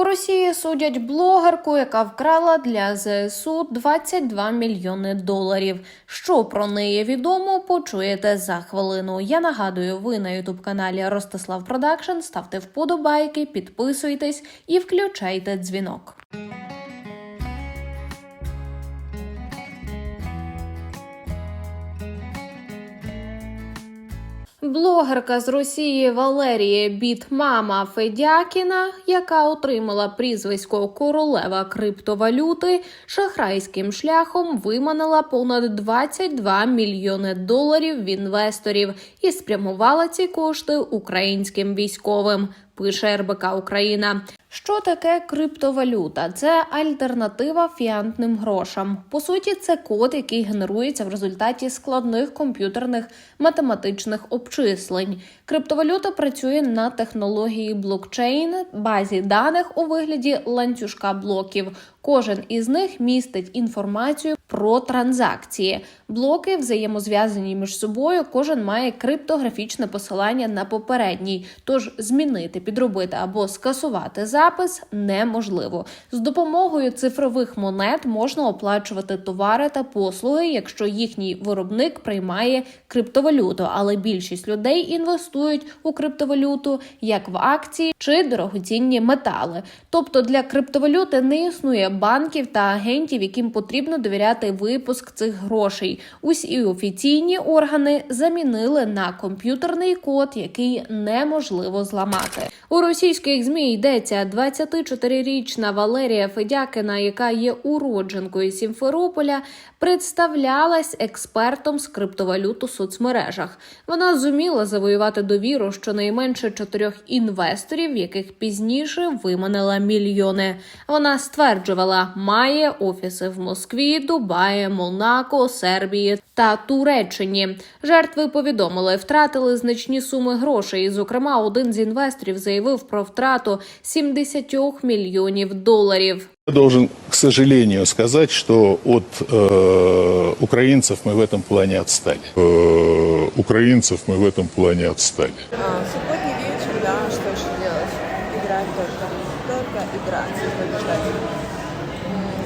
У Росії судять блогерку, яка вкрала для ЗСУ 22 мільйони доларів. Що про неї відомо, почуєте за хвилину. Я нагадую, ви на ютуб каналі Ростислав Продакшн. Ставте вподобайки, підписуйтесь і включайте дзвінок. Блогерка з Росії Валерія Бітмама Федякіна, яка отримала прізвисько королева криптовалюти, шахрайським шляхом виманила понад 22 мільйони доларів в інвесторів і спрямувала ці кошти українським військовим. Пише РБК Україна. Що таке криптовалюта? Це альтернатива фіантним грошам. По суті, це код, який генерується в результаті складних комп'ютерних математичних обчислень. Криптовалюта працює на технології блокчейн, базі даних у вигляді ланцюжка блоків. Кожен із них містить інформацію про транзакції. Блоки взаємозв'язані між собою. Кожен має криптографічне посилання на попередній. Тож змінити, підробити або скасувати запис неможливо. З допомогою цифрових монет можна оплачувати товари та послуги, якщо їхній виробник приймає криптовалюту. Але більшість людей інвестують у криптовалюту як в акції чи дорогоцінні метали. Тобто для криптовалюти не існує банків та агентів, яким потрібно довіряти випуск цих грошей. Усі офіційні органи замінили на комп'ютерний код, який неможливо зламати. У російських змі йдеться 24-річна Валерія Федякина, яка є уродженкою Сімферополя, представлялась експертом з криптовалют у соцмережах. Вона зуміла завоювати довіру щонайменше чотирьох інвесторів, яких пізніше виманила мільйони. Вона стверджувала, має офіси в Москві, Дубаї, Монако, Сербії та Туреччині. Жертви повідомили, втратили значні суми грошей. Зокрема, один з інвесторів заявив про втрату 70 мільйонів доларів. Я должен, к сожалению, сказать, что от э, украинцев мы в этом плане отстали. Э, украинцев мы в этом плане отстали. А, субботний вечер, да, что же делать? Играть только. Только играть и побеждать.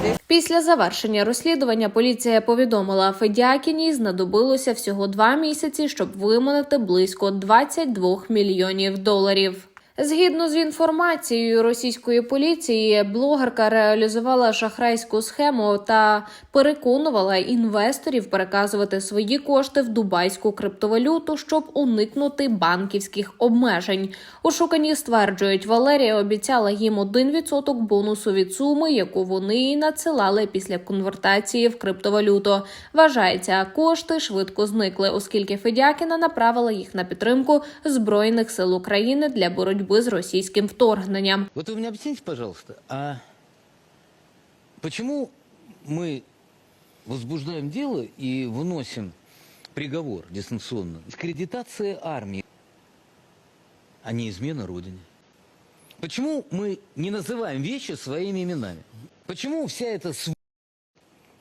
М, Після завершення розслідування поліція повідомила Федякіній знадобилося всього два місяці, щоб виманити близько 22 мільйонів доларів. Згідно з інформацією російської поліції, блогерка реалізувала шахрайську схему та переконувала інвесторів переказувати свої кошти в дубайську криптовалюту, щоб уникнути банківських обмежень. Ошукані стверджують, Валерія обіцяла їм 1% бонусу від суми, яку вони надсилали після конвертації в криптовалюту. Вважається, кошти швидко зникли, оскільки Федякіна направила їх на підтримку збройних сил України для боротьби з російським вторгненням. Вот вы мне объясните, пожалуйста, а почему мы возбуждаем дело и выносим приговор дистанционно? Дискредитация армии, а не измена Родине. Почему мы не называем вещи своими именами? Почему вся эта св...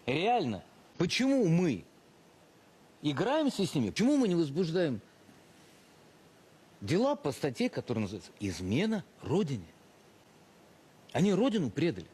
Реально, почему мы играемся с ними? Почему мы не возбуждаем дела по статье, которая называется «Измена Родине». Они Родину предали.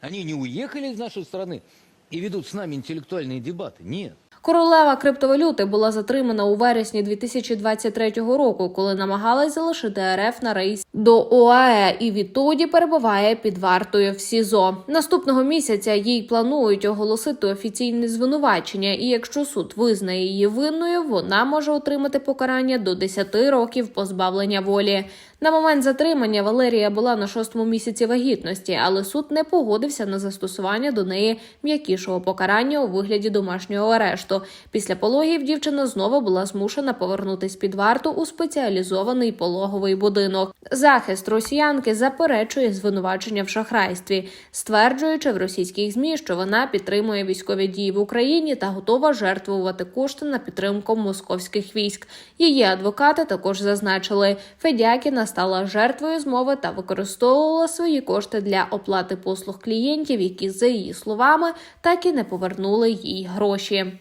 Они не уехали из нашей страны и ведут с нами интеллектуальные дебаты. Нет. Королева криптовалюти була затримана у вересні 2023 року, коли намагалась залишити РФ на рейс до ОАЕ і відтоді перебуває під вартою в СІЗО. Наступного місяця їй планують оголосити офіційне звинувачення, і якщо суд визнає її винною, вона може отримати покарання до 10 років позбавлення волі. На момент затримання Валерія була на шостому місяці вагітності, але суд не погодився на застосування до неї м'якішого покарання у вигляді домашнього арешту. Після пологів дівчина знову була змушена повернутись під варту у спеціалізований пологовий будинок. Захист росіянки заперечує звинувачення в шахрайстві, стверджуючи в російських змі, що вона підтримує військові дії в Україні та готова жертвувати кошти на підтримку московських військ. Її адвокати також зазначили, Федякіна стала жертвою змови та використовувала свої кошти для оплати послуг клієнтів, які за її словами так і не повернули їй гроші.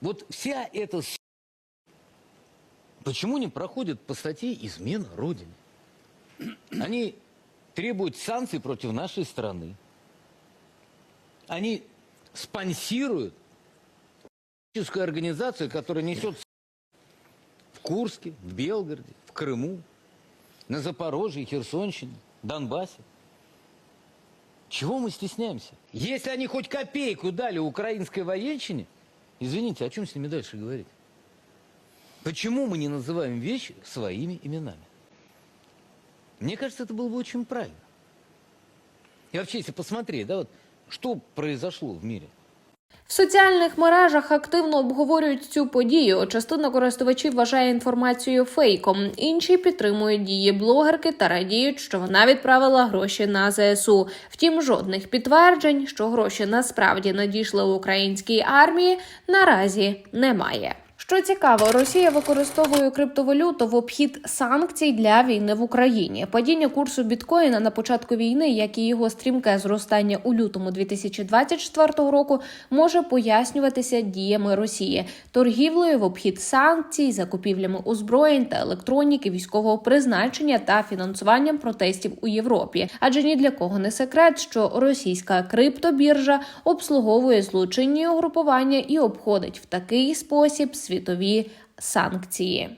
Вот вся эта с... Почему не проходит по статье «Измена Родине»? Они требуют санкций против нашей страны. Они спонсируют политическую организацию, которая несет в Курске, в Белгороде, в Крыму, На Запорожье, Херсонщине, Донбассе. Чего мы стесняемся? Если они хоть копейку дали украинской военщине, извините, о чем с ними дальше говорить? Почему мы не называем вещи своими именами? Мне кажется, это было бы очень правильно. И вообще, если посмотреть, да, вот, что произошло в мире? В соціальних мережах активно обговорюють цю подію. Частина користувачів вважає інформацію фейком. Інші підтримують дії блогерки та радіють, що вона відправила гроші на ЗСУ. Втім, жодних підтверджень, що гроші насправді надійшли українській армії, наразі немає. Що цікаво, Росія використовує криптовалюту в обхід санкцій для війни в Україні. Падіння курсу біткоїна на початку війни, як і його стрімке зростання у лютому 2024 року, може пояснюватися діями Росії, торгівлею в обхід санкцій, закупівлями озброєнь та електроніки військового призначення та фінансуванням протестів у Європі. Адже ні для кого не секрет, що російська криптобіржа обслуговує злочинні угрупування і обходить в такий спосіб світові санкції.